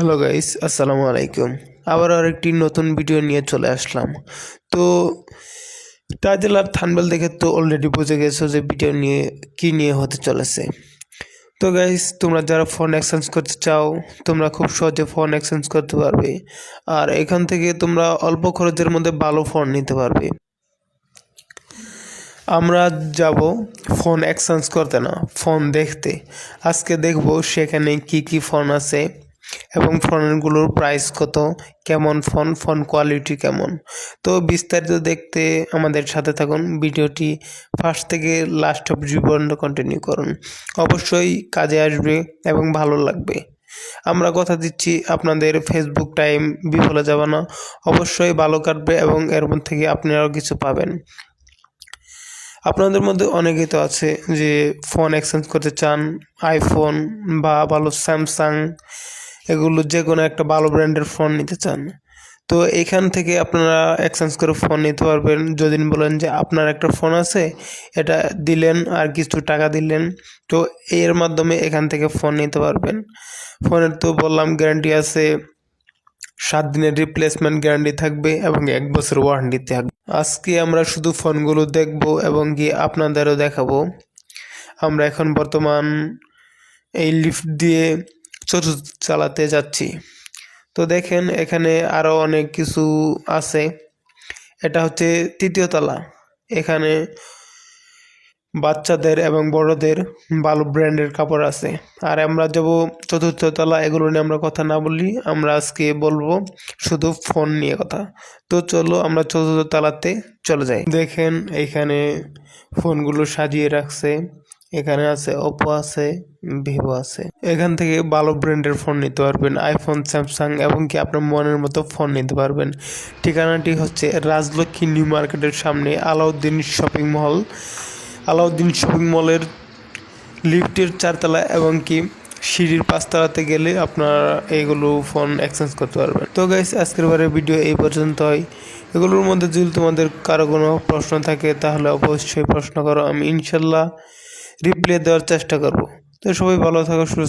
Hello guys, আসসালামু আলাইকুম। আবার আরেকটি নতুন ভিডিও নিয়ে চলে আসলাম। তো টাইটেল আর থানবেল দেখে তো অলরেডি বুঝে গেছো যে ভিডিও নিয়ে কি নিয়ে হতে চলেছে। তো গাইস, তোমরা যারা ফোন এক্সচেঞ্জ করতে চাও, তোমরা খুব সহজে ফোন এক্সচেঞ্জ করতে পারবে। আর এখান থেকে তোমরা অল্প খরচের মধ্যে ভালো ফোন নিতে পারবে। আমরা যাব ফোন এক্সচেঞ্জ করতে না ফোন দেখতে। আজকে দেখব সেখানে কি কি ফোন আছে। এবং ফোনগুলোর প্রাইস কত? কেমন ফোন? ফোন কোয়ালিটি কেমন? তো বিস্তারিত দেখতে আমাদের সাথে থাকুন। ভিডিওটি ফার্স্ট থেকে লাস্ট অবধি পর্যন্ত কন্টিনিউ করুন। অবশ্যই কাজে আসবে এবং ভালো লাগবে। আমরা কথা দিচ্ছি আপনাদের ফেসবুক টাইম বিফলে যাবে না। অবশ্যই ভালো কাটবে এবং এর মধ্যে থেকে আপনারাও কিছু পাবেন। আপনাদের মধ্যে অনেকেই তো আছে যে ফোন এক্সচেঞ্জ করতে চান আইফোন বা ভালো স্যামসাং এগুলো যে কোনো একটা ভালো ব্র্যান্ডের ফোন নিতে চান। তো এখান থেকে আপনারা এক্সচেঞ্জ করে ফোন নিতে পারবেন। যদি বলেন যে আপনার একটা ফোন আছে, এটা দিলেন আর কিছু টাকা দিলেন, তো এর মাধ্যমে এখান থেকে ফোন নিতে পারবেন। ফোনের তো বললাম গ্যারান্টি আছে, সাত দিনের রিপ্লেসমেন্ট গ্যারান্টি থাকবে এবং এক বছর ওয়ারেন্টি থাকবে। আজকে আমরা শুধু ফোনগুলো দেখব এবং কি আপনাদেরও দেখাবো। আমরা এখন বর্তমান এই লিফট দিয়ে চালাতে যাচ্ছি। তো দেখেন এখানে আরও অনেক কিছু আছে। এটা হচ্ছে তৃতীয় তলা। এখানে বাচ্চাদের এবং বড়দের ভালো ব্র্যান্ডের কাপড় আছে। আর আমরা যাব চতুর্থ তলা, এগুলো নিয়ে আমরা কথা না বলি। আমরা আজকে বলব শুধু ফোন নিয়ে কথা। তো চলো আমরা চতুর্থ তলাতে চলে যাই। দেখেন এখানে ফোনগুলো সাজিয়ে রাখছে। এখানে আছে ওপো আছে ভিভো আছে। এখান থেকে ভালো ব্র্যান্ডের ফোন নিতে পারবেন আইফোন স্যামসাং এবং কি আপনার মনের মতো ফোন নিতে পারবেন। ঠিকানাটি হচ্ছে রাজলক্ষ্মী নিউ মার্কেটের সামনে Alauddin shopping mall. Alauddin shopping মলের লিফটের চারতলা এবং কি সিঁড়ির পাঁচতলাতে গেলে আপনারা এইগুলো ফোন এক্সচেঞ্জ করতে পারবেন। তো গাইস আজকের বারে ভিডিও এই পর্যন্ত হয় এগুলোর মধ্যে যদি তোমাদের কারও কোনো প্রশ্ন থাকে, তাহলে অবশ্যই প্রশ্ন করো, আমি ইনশাল্লাহ রিপ্লাই দেওয়ার চেষ্টা করব। তো সবাই ভালো থাকো সুস্থ